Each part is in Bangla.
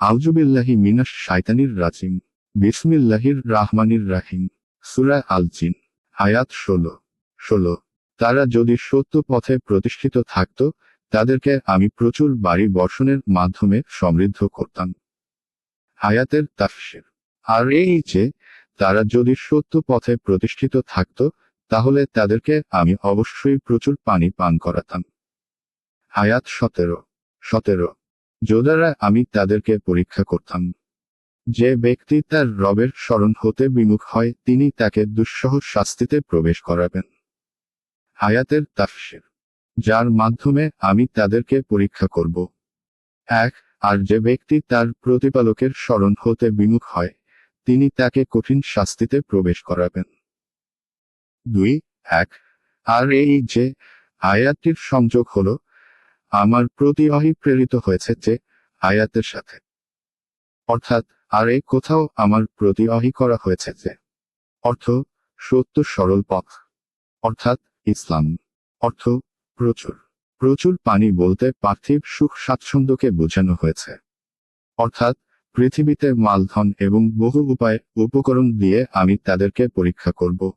আউজুবিল্লাহি মিনাস শাইতানির রাজিম। বিসমিল্লাহির রাহমানির রাহিম। সুরা আল জিন আয়াত ষোলো। ষোলো। তারা যদি সত্য পথে প্রতিষ্ঠিত থাকত, তাদেরকে আমি প্রচুর বাড়ি বর্ষণের মাধ্যমে সমৃদ্ধ করতাম। আয়াতের তাফসির। আর এই যে, তারা যদি সত্য পথে প্রতিষ্ঠিত থাকত, তাহলে তাদেরকে আমি অবশ্যই প্রচুর পানি পান করাতাম। আয়াত সতেরো। সতেরো। যোদারা আমি তাদেরকে পরীক্ষা করতাম। যে ব্যক্তি তার রবের স্মরণ হতে বিমুখ হয়, তিনি তাকে দুঃসহ শাস্তিতে প্রবেশ করাবেন। আয়াতের তাফসির। যার মাধ্যমে আমি তাদেরকে পরীক্ষা করব। এক, আর যে ব্যক্তি তার প্রতিপালকের স্মরণ হতে বিমুখ হয়, তিনি তাকে কঠিন শাস্তিতে প্রবেশ করাবেন। দুই, এক, আর এই যে আয়াতটির সংযোগ হলো আমার প্রতি অহি প্রেরিত হয়েছে যে আয়াতের সাথে। অর্থাৎ, আর এই কোথাও আমার প্রতি অহি করা হয়েছে যে। অর্থ, সত্য সরল পথ। অর্থাৎ, ইসলাম। অর্থ, প্রচুর। প্রচুর পানি বলতে পার্থিব সুখ স্বাচ্ছন্দ্যকে বোঝানো হয়েছে। অর্থাৎ, পৃথিবীতে মালধন এবং বহু উপায়, উপকরণ দিয়ে আমি তাদেরকে পরীক্ষা করব।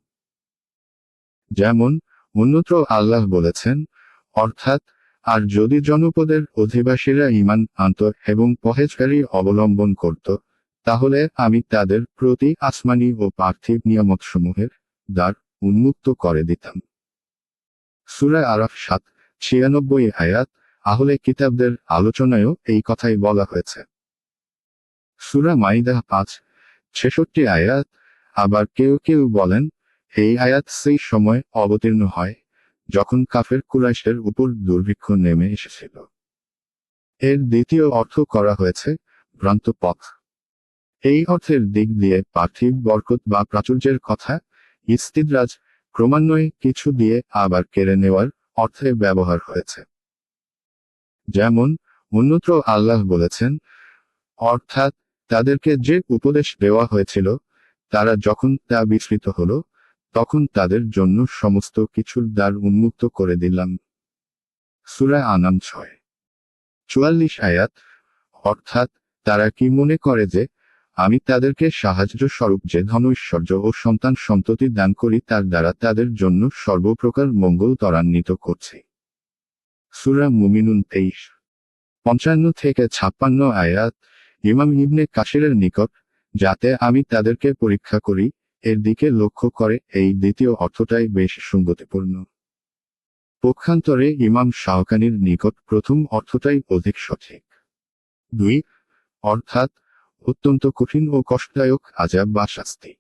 যেমন, অন্যত্র আল্লাহ বলেছেন, অর্থাৎ আর যদি জনপদের অধিবাসীরা ইমান আনত এবং পহেজকারী অবলম্বন করত, তাহলে আমি তাদের প্রতি আসমানি ও পার্থিব নিয়ামতসমূহের দ্বার উন্মুক্ত করে দিতাম। সুরা আরফ সাত, ছিয়ানব্বই আয়াত, আহলে কিতাবদের আলোচনায়ও এই কথাই বলা হয়েছে। সুরা মাইদা পাঁচ, ছেষট্টি আয়াত, আবার কেউ কেউ বলেন, এই আয়াত সেই সময় অবতীর্ণ হয়। যখন কাফের কুরাইশের উপর দুর্ভিক্ষ নেমে এসেছিল। এর দ্বিতীয় অর্থ করা হয়েছে, ভ্রান্ত পথ। এই অর্থের দিক দিয়ে পার্থিব বরকত বা প্রাচুর্যের কথা, ইস্তিদ্রাজ ক্রমান্বয়ে কিছু দিয়ে আবার কেড়ে নেওয়ার অর্থে ব্যবহার হয়েছে। যেমন, অন্যত্র আল্লাহ বলেছেন, অর্থাৎ তাদেরকে যে উপদেশ দেওয়া হয়েছিল, তারা যখন তা বিস্মৃত হলো তখন তাদের জন্য সমস্ত কিছুর দ্বার উন্মুক্ত করে দিলাম। সুরা আনাম ছয়। চুয়াল্লিশ আয়াত, অর্থাৎ তারা কি মনে করে যে, আমি তাদেরকে সাহায্য স্বরূপ যে ধনৈশ্বর্য ও সন্তান সন্ততি দান করি তার দ্বারা তাদের জন্য সর্বপ্রকার মঙ্গল ত্বরান্বিত করছি। সুরা মুমিনুন তেইশ। পঞ্চান্ন থেকে ছাপ্পান্ন আয়াত ইমাম ইবনে কাশিরের নিকট, যাতে আমি তাদেরকে পরীক্ষা করি এর দিকে লক্ষ্য করে, এই দ্বিতীয় অর্থটাই বেশ সঙ্গতিপূর্ণ পক্ষান্তরে ইমাম শাহকানির নিকট প্রথম অর্থটাই অধিক সঠিক। দুই, অর্থাৎ, অত্যন্ত কঠিন ও কষ্টদায়ক আজাব বা শাস্তি।